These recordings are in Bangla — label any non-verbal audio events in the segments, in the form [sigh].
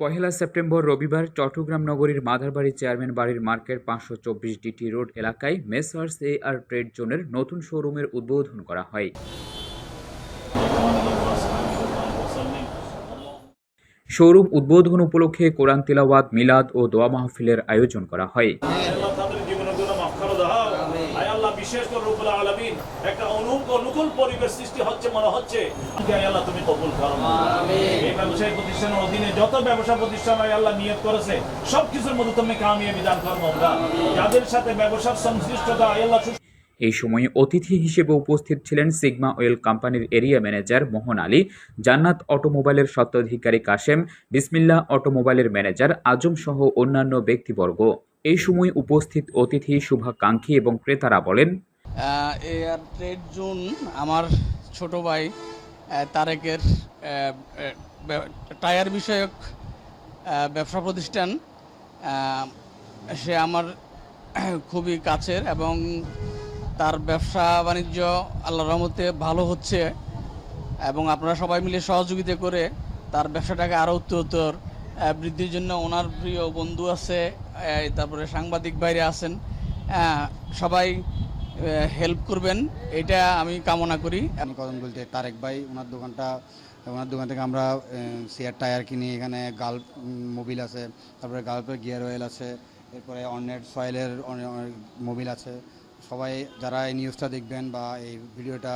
পহেলা সেপ্টেম্বর রবিবার চট্টগ্রাম নগরীর মাদারবাড়ি চেয়ারম্যান বাড়ির মার্কেট পাঁচশো চব্বিশ ডিটি রোড এলাকায় মেসার্স এ আর ট্রেড জোনের নতুন শোরুমের উদ্বোধন করা হয়। শোরুম উদ্বোধন উপলক্ষে কোরআন তিলাওয়াত, মিলাদ ও দোয়া মাহফিলের আয়োজন করা হয়। পরিবেশ সৃষ্টি হচ্ছে মনে হচ্ছে। আল্লাহ তুমি কবুল করো। এই ব্যবসায়িক প্রতিষ্ঠানের অধীনে যত ব্যবসা প্রতিষ্ঠান আল্লাহ নিয়ত করেছে সবকিছুর মধ্যে তুমি কামিয়াবি দান করো আমরা। যাদের সাথে ব্যবসার সংশ্লিষ্টতা আল্লাহ এই সময়ে অতিথি হিসেবে উপস্থিত ছিলেন সিগমা অয়েল কোম্পানির এরিয়া ম্যানেজার মোহন আলী জান্নাত অটোমোবাইলের স্বত্বাধিকারী কাশেম বিসমিল্লা অটোমোবাইলের ম্যানেজার আজম সহ অন্যান্য ব্যক্তিবর্গ। এই সময় উপস্থিত অতিথি শুভাকাঙ্ক্ষী এবং ক্রেতারা বলেন এয়ার ট্রেড জোন আমার ছোট ভাই তারেকের টায়ার বিষয়ক ব্যবসা প্রতিষ্ঠান। সে আমার [clears throat] খুবই কাছের এবং তার ব্যবসা বাণিজ্য আল্লাহ রহমতে ভালো হচ্ছে এবং আপনারা সবাই মিলে সহযোগিতা করে তার ব্যবসাটাকে আরও উত্তরোত্তর বৃদ্ধির জন্য ওনার প্রিয় বন্ধু আছে তারপরে সাংবাদিক বাইরে আছেন। সবাই হেল্প করবেন, এটা আমি কামনা করি। আমি কদম বলতে তারেক ভাই, ওনার দোকানটা, ওনার দোকান থেকে আমরা সিয়ার টায়ার কিনি, এখানে গাল্প মোবিল আছে, তারপরে গাল্পের গিয়ার অয়েল আছে, এরপরে অনেট সয়েলের মোবিল আছে। সবাই, যারা এই নিউজটা দেখবেন বা এই ভিডিওটা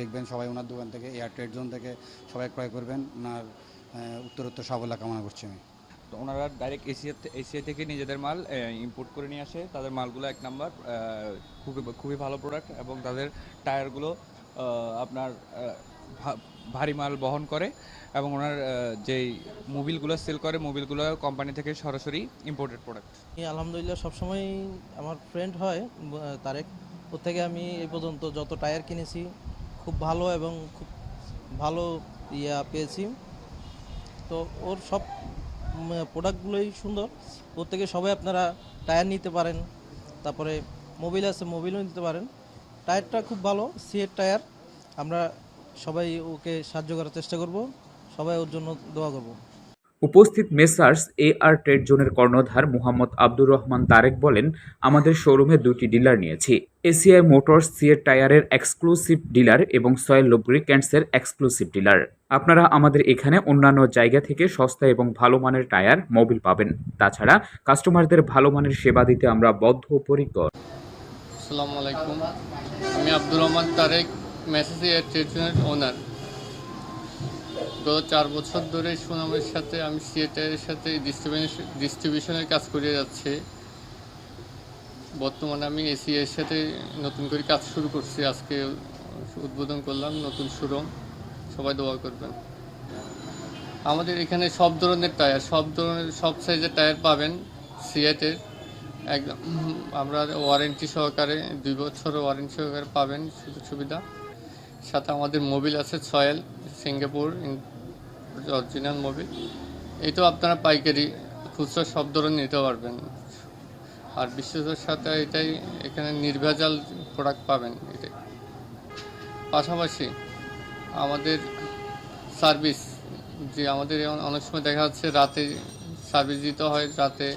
দেখবেন, সবাই ওনার দোকান থেকে এয়ার ট্রেড জোন থেকে সবাই ক্রয় করবেন। ওনার উত্তরোত্তর সাফল্য কামনা করছি আমি। তো ওনারা ডাইরেক্ট এশিয়া এশিয়া থেকে নিজেদের মাল ইম্পোর্ট করে নিয়ে আসে। তাদের মালগুলো এক নাম্বার খুবই খুবই ভালো প্রোডাক্ট এবং তাদের টায়ারগুলো আপনার ভারী মাল বহন করে এবং ওনার যেই মোবিলগুলো সেল করে, মোবিলগুলো কোম্পানি থেকে সরাসরি ইম্পোর্টেড প্রোডাক্ট আলহামদুলিল্লাহ সবসময় আমার ফ্রেন্ড হয় তারেক। ওর থেকে আমি এই পর্যন্ত যত টায়ার কিনেছি, খুব ভালো এবং খুব ভালো ইয়া পেয়েছি। তো ওর সব প্রোডাক্টগুলোই সুন্দর। প্রত্যেকে সবাই আপনারা টায়ার নিতে পারেন, তারপরে মোবিল আছে মোবিলও নিতে পারেন। টায়ারটা খুব ভালো সিএর টায়ার আমরা সবাই ওকে সাহায্য করার চেষ্টা করব, সবাই ওর জন্য দোয়া করব। উপস্থিত মেসার্স এ আর ট্রেড জোনের কর্ণধার মুহাম্মদ আব্দুর রহমান তারেক বলেন, আমাদের শোরুমে দুটি ডিলার নিয়েছি। এসিআই মোটরস সিএর টায়ারের এক্সক্লুসিভ ডিলার এবং সয়েল লুব্রিক্যান্টসের এক্সক্লুসিভ ডিলার। আপনারা আমাদের এখানে অন্যান্য জায়গা থেকে সস্তা এবং ভালো মানের টায়ার, মোবিল পাবেন। তাছাড়া কাস্টমারদের ভালো মানের সেবা দিতে আমরা বদ্ধপরিকর আসসালামু আলাইকুম। আমি আব্দুর রহমান তারেক মেসেজ এয়ার ট্রেডের ওনার গত চার বছর ধরে সুনামের সাথে আমি সিএটারের সাথে ডিস্ট্রিবিউশন ডিস্ট্রিবিউশনের কাজ করে যাচ্ছি। বর্তমানে আমি এসিআর সাথে নতুন করে কাজ শুরু করছি। আজকে উদ্বোধন করলাম নতুন শোরুম। সবাই দোয়া করবেন। আমাদের এখানে সব ধরনের টায়ার সব ধরনের, সব সাইজের টায়ার পাবেন সিএটের একদম, আমরা ওয়ারেন্টি সহকারে, দুই বছর ওয়ারেন্টি সহকারে পাবেন, সুযোগ সুবিধা। সাথে আমাদের মোবিল আছে সয়েল সিঙ্গাপুর অরিজিনাল মোবিল এটাও আপনারা পাইকারি, খুচরা সব ধরনের নিতে পারবেন। আর বিশেষের সাথে এটাই, এখানে নির্ভেজাল প্রোডাক্ট পাবেন এটাই। পাশাপাশি আমাদের সার্ভিস যে আমাদের অনেক সময় দেখা যাচ্ছে রাতে সার্ভিস দিতে হয়, রাতে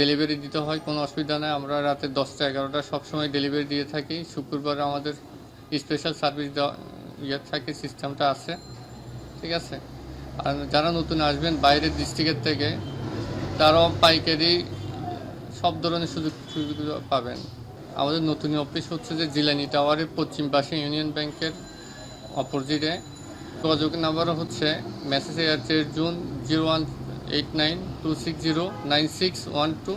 ডেলিভারি দিতে হয়, কোনো অসুবিধা নেই। আমরা রাতে দশটা, এগারোটা সবসময় ডেলিভারি দিয়ে থাকি। শুক্রবার আমাদের স্পেশাল সার্ভিস দেওয়া ইয়ে থাকে সিস্টেমটা আছে, ঠিক আছে? আর যারা নতুন আসবেন, বাইরের ডিস্ট্রিক্টের থেকে, তারাও পাইকারি সব ধরনের সুযোগ, সুবিধা পাবেন। আমাদের নতুন অফিস হচ্ছে যে জিলানি টাওয়ারের পশ্চিম পাশে ইউনিয়ন ব্যাংকের অপোজিটে। যোগাযোগ নাম্বারও হচ্ছে message Airtel June zero one eight nine two six zero nine six one two